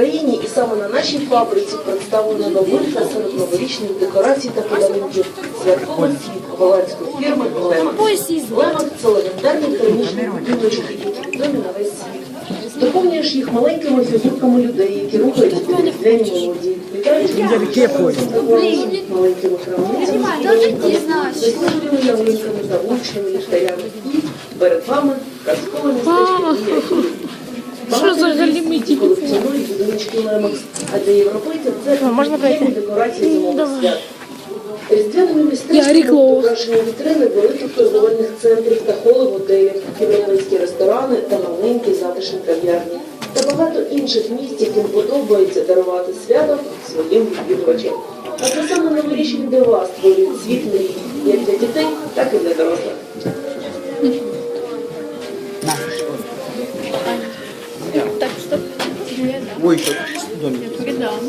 Україні і саме на нашій фабриці представлена новинка серед новорічних декорацій та подарунків святковий голландської фірми Лемак. Лемак це легендарний керамічний будиночок, які відомі на весь світ. Доповнюєш їх маленькими фігурками людей, які рухаються під різдвяні мелодії, вітаючи маленькими крамницями, красивими ялинками та гучними ліхтарями. І перед вами казкове містечко. Що за галімиті? Колекціонують а для європейців це можна декорації зимових свят. Різдвяними Я містечками украшені вітрини великих торговельних центрів та холи готелів, європейські ресторани та маленькі затишні кав'ярні. Та багато інших місць, яким подобається дарувати свято своїм відвідувачам. А це саме новорічні дива створюють світ мрій, як для дітей, так і для дорослих. Ой, домик. Передам.